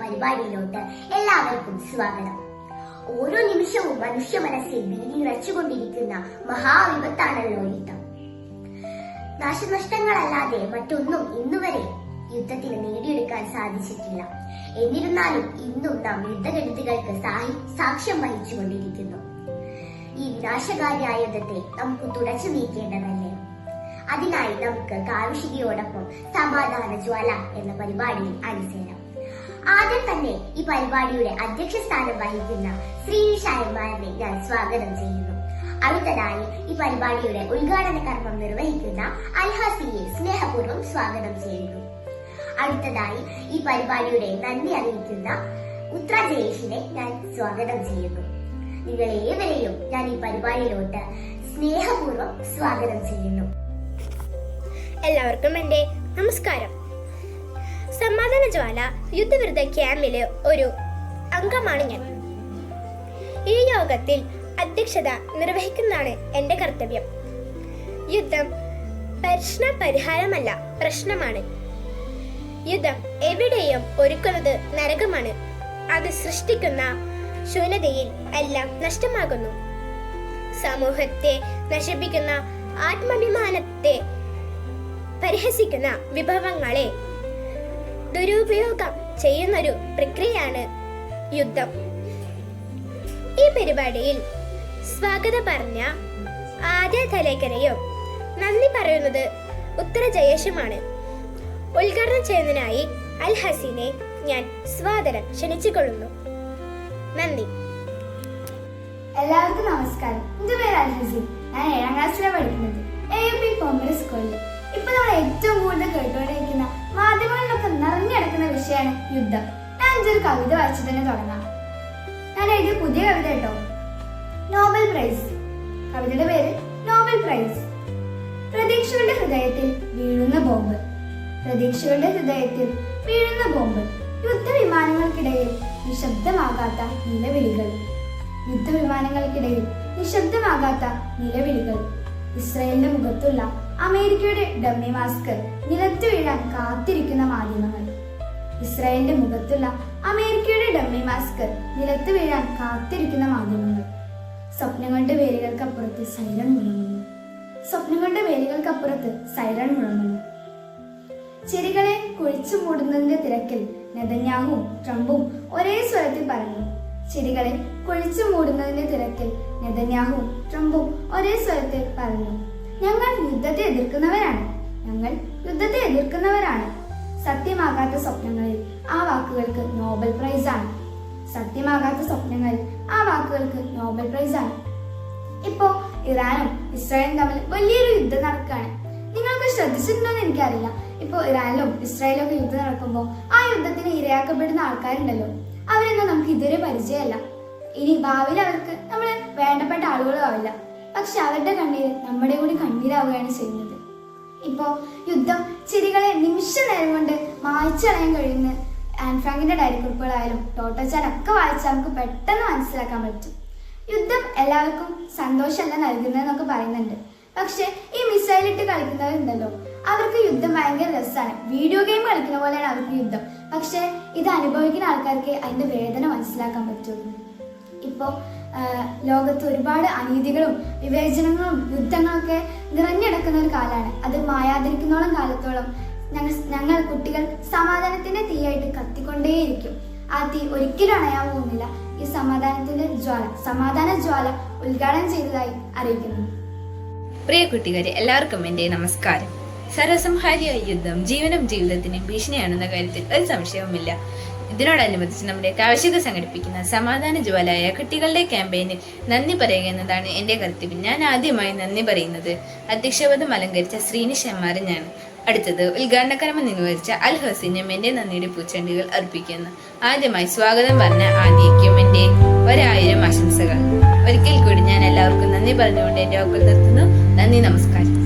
പരിപാടിയിലോട്ട് എല്ലാവർക്കും സ്വാഗതം. ഓരോ നിമിഷവും മനുഷ്യ മനസ്സിൽ ഭീതി നിറച്ചുകൊണ്ടിരിക്കുന്ന മഹാവിപത്താണല്ലോ യുദ്ധം. നാശനഷ്ടങ്ങളല്ലാതെ മറ്റൊന്നും ഇന്നുവരെ യുദ്ധത്തിന് നേടിയെടുക്കാൻ സാധിച്ചിട്ടില്ല. എന്നിരുന്നാലും ഇന്നും നാം യുദ്ധഗണിതകൾക്ക് സാഹി- സാക്ഷ്യം വഹിച്ചുകൊണ്ടിരിക്കുന്നു. ഈ വിനാശകാരിയായ യുദ്ധത്തെ നമുക്ക് തുടച്ചു നീക്കേണ്ടതല്ലേ? അതിനായി നമുക്ക് കാവിഷികയോടൊപ്പം സമാധാന ജ്വാല എന്ന പരിപാടിയിൽ അണിചേരാം ആദ്യം തന്നെ ഈ പരിപാടിയുടെ അധ്യക്ഷ സ്ഥാനം വഹിക്കുന്ന ശ്രീ ശ്രീനിഷായന്മാരെ ഞാൻ സ്വാഗതം ചെയ്യുന്നു. അടുത്തതായി ഈ പരിപാടിയുടെ ഉദ്ഘാടന കർമ്മം നിർവഹിക്കുന്ന അൽഹാസിയെ സ്നേഹപൂർവം സ്വാഗതം ചെയ്യുന്നു. അടുത്തതായി ഈ പരിപാടിയുടെ നന്ദി അറിയിക്കുന്ന ഉത്ര ജയേഷിനെ ഞാൻ സ്വാഗതം ചെയ്യുന്നു. നിങ്ങൾ ഏവരെയും ഞാൻ ഈ പരിപാടിയിലോട്ട് സ്നേഹപൂർവം സ്വാഗതം ചെയ്യുന്നു. എല്ലാവർക്കും എന്റെ നമസ്കാരം. സമാധാന ജ്വാല യുദ്ധവിരുദ്ധ ക്യാമ്പിലെ ഒരു അംഗമാണ് ഞാൻ. ഈ യോഗത്തിൽ അധ്യക്ഷത നിർവഹിക്കുന്നതാണ് എന്റെ കർത്തവ്യം. യുദ്ധം പ്രശ്ന പരിഹാരമല്ല പ്രശ്നമാണ്. യുദ്ധം എവിടെയും ഒരുക്കുന്നത് നരകമാണ്. അത് സൃഷ്ടിക്കുന്ന ശൂന്യതയിൽ എല്ലാം നഷ്ടമാകുന്നു. സമൂഹത്തെ നശിപ്പിക്കുന്ന ആത്മാഭിമാനത്തെ പരിഹസിക്കുന്ന വിഭവങ്ങളെ ദുരുപയോഗം ചെയ്യുന്നൊരു പ്രക്രിയയാണ് യുദ്ധം. ഈ പരിപാടിയിൽ സ്വാഗതം പറഞ്ഞ ആദ്യ തലേക്കരയും നന്ദി പറയുന്നത് ഉത്തര ജയേഷുമാണ്. ഉദ്ഘാടനം ചെയ്യുന്നതിനായി അൽ ഹസീനെ ഞാൻ സ്വാതരം ക്ഷണിച്ചുകൊള്ളുന്നു. നന്ദി. എല്ലാവർക്കും നമസ്കാരം. എന്റെ പേര് അൽ ഹസീൻ. ഞാൻ ഏഴാം ക്ലാസ്സിലാണ് പഠിക്കുന്നത്. എ എം പി കോൺഗ്രസ് സ്കൂളിൽ ഇപ്പൊ നമ്മൾ ഏറ്റവും കൂടുതൽ കേട്ടുകൊണ്ടിരിക്കുന്ന മാധ്യമങ്ങളിലൊക്കെ നിറഞ്ഞെടുക്കുന്ന വിഷയമാണ് യുദ്ധം. ഞാൻ ഇതൊരു കവിത വായിച്ചു തന്നെ തുടങ്ങാം. ഞാൻ എഴുതിയ പുതിയ കവിത കേട്ടോ. Nobel prize. കവിതയുടെ പേര് നോബൽ പ്രൈസ്. പ്രതീക്ഷകളുടെ ഹൃദയത്തിൽ വീഴുന്ന ബോംബ്. പ്രതീക്ഷകളുടെ ഹൃദയത്തിൽ വീഴുന്ന ബോംബ്. യുദ്ധവിമാനങ്ങൾക്കിടയിൽ നിശബ്ദമാകാത്ത നിലവിളികൾ. യുദ്ധവിമാനങ്ങൾക്കിടയിൽ നിശബ്ദമാകാത്ത നിലവിളികൾ. ഇസ്രയേലിന്റെ മുഖത്തുള്ള അമേരിക്കയുടെ ഡമ്മി മാസ്ക് നിലത്തു വീഴാൻ കാത്തിരിക്കുന്ന മാധ്യമങ്ങൾ. ഇസ്രായേലിന്റെ മുഖത്തുള്ള അമേരിക്കയുടെ ഡമ്മി മാസ്ക് നിലത്തു വീഴാൻ കാത്തിരിക്കുന്ന മാധ്യമങ്ങൾ. സ്വപ്നങ്ങളുടെ വേരുകൾക്കപ്പുറത്ത് സൈറൺ മുഴങ്ങുന്നു. സ്വപ്നങ്ങളുടെ വേരുകൾക്കപ്പുറത്ത് സൈറൺ മുഴങ്ങുന്നു. ചിരികളെ കുഴിച്ചു മൂടുന്നതിന്റെ തിരക്കിൽ നെതന്യാഹുവും ട്രംപും ഒരേ സ്വരത്തിൽ പറഞ്ഞു ചിരികളെ കുഴിച്ചു മൂടുന്നതിന്റെ തിരക്കിൽ നെതന്യാഹുവും ട്രംപും ഒരേ സ്വരത്തിൽ പറഞ്ഞു ഞങ്ങൾ യുദ്ധത്തെ എതിർക്കുന്നവരാണ്. ഞങ്ങൾ യുദ്ധത്തെ എതിർക്കുന്നവരാണ്. സത്യമാകാത്ത സ്വപ്നങ്ങളിൽ ആ വാക്കുകൾക്ക് നോബൽ പ്രൈസ് ആണ്. സത്യമാകാത്ത സ്വപ്നങ്ങളിൽ ആ വാക്കുകൾക്ക് നോബൽ പ്രൈസ് ആണ്. ഇപ്പോ ഇറാനും ഇസ്രായേലും തമ്മിൽ വലിയൊരു യുദ്ധം നടക്കുകയാണ്. നിങ്ങൾക്ക് ശ്രദ്ധിച്ചിട്ടുണ്ടോ എന്ന് എനിക്കറിയില്ല. ഇപ്പോ ഇറാനിലും ഇസ്രായേലും ഒക്കെ യുദ്ധം നടക്കുമ്പോൾ ആ യുദ്ധത്തിന് ഇരയാക്കപ്പെടുന്ന ആൾക്കാരുണ്ടല്ലോ. അവരൊന്നും നമുക്ക് ഇതുവരെ പരിചയമല്ല. ഇനി ഭാവിയിൽ അവർക്ക് നമ്മൾ വേണ്ടപ്പെട്ട ആളുകളും ആവില്ല. പക്ഷെ അവരുടെ കണ്ണീര് നമ്മുടെ കൂടി കണ്ണീരാവുകയാണ് ചെയ്യുന്നത്. ഇപ്പോ യുദ്ധം ചിരികളെ നിമിഷ നേരം കൊണ്ട് മായ്ച്ചളയാൻ കഴിയുന്ന ആൻഫ്രാങ്കിന്റെ ഡയറി കുറിപ്പുകളായാലും ടോട്ടോച്ചാൻ ഒക്കെ വായിച്ചാൽ നമുക്ക് പെട്ടെന്ന് മനസ്സിലാക്കാൻ പറ്റും. യുദ്ധം എല്ലാവർക്കും സന്തോഷമല്ല നൽകുന്നതെന്നൊക്കെ പറയുന്നുണ്ട്. പക്ഷെ ഈ മിസൈലിട്ട് കളിക്കുന്നവരുണ്ടല്ലോ അവർക്ക് യുദ്ധം ഭയങ്കര രസമാണ്. വീഡിയോ ഗെയിം കളിക്കുന്ന പോലെയാണ് അവർക്ക് യുദ്ധം. പക്ഷെ ഇത് അനുഭവിക്കുന്ന ആൾക്കാർക്ക് അതിന്റെ വേദന മനസ്സിലാക്കാൻ പറ്റുള്ളൂ. ഇപ്പോൾ ലോകത്ത് ഒരുപാട് അനീതികളും വിവേചനങ്ങളും യുദ്ധങ്ങളൊക്കെ നിറഞ്ഞെടുക്കുന്ന ഒരു കാലമാണ് അത് മായാതിരിക്കുന്നോളം കാലത്തോളം ഞങ്ങൾ ഞങ്ങൾ കുട്ടികൾ സമാധാനത്തിന്റെ തീയായിട്ട് കത്തിക്കൊണ്ടേയിരിക്കും. ആ തീ ഒരിക്കലും അണയാൻ പോകുന്നില്ല. ഈ സമാധാനത്തിന്റെ ജ്വാല സമാധാന ജ്വാല ഉദ്ഘാടനം ചെയ്തതായി അറിയിക്കുന്നു. പ്രിയ കുട്ടികളെ എല്ലാവർക്കും എന്റെ നമസ്കാരം. സർവസംഹാരിയായ യുദ്ധം ജീവനും ജീവിതത്തിനും ഭീഷണിയാണെന്ന കാര്യത്തിൽ ഒരു സംശയവുമില്ല. ഇതിനോടനുബന്ധിച്ച് നമ്മുടെ കാർഷിക സംഘടിപ്പിക്കുന്ന സമാധാന ജ്വാലായ കുട്ടികളുടെ ക്യാമ്പയിനിൽ നന്ദി പറയുക എന്നതാണ് എന്റെ കർത്തവ്യം. ഞാൻ ആദ്യമായി നന്ദി പറയുന്നത്. അധ്യക്ഷപദം അലങ്കരിച്ച ശ്രീനിഷ് എമ്മാറിനാണ് അടുത്തത് ഉദ്ഘാടനക്രമം നിർവഹിച്ച അൽ ഹസീനും എന്റെ നന്ദിയുടെ പൂച്ചെണ്ടുകൾ അർപ്പിക്കുന്നു. ആദ്യമായി സ്വാഗതം പറഞ്ഞ ആദ്യയ്ക്കും എന്റെ ഒരായിരം ആശംസകൾ. ഒരിക്കൽ കൂടി ഞാൻ എല്ലാവർക്കും നന്ദി പറഞ്ഞുകൊണ്ട് എന്റെ വാക്കുകൾ നിർത്തുന്നു. നന്ദി നമസ്കാരം.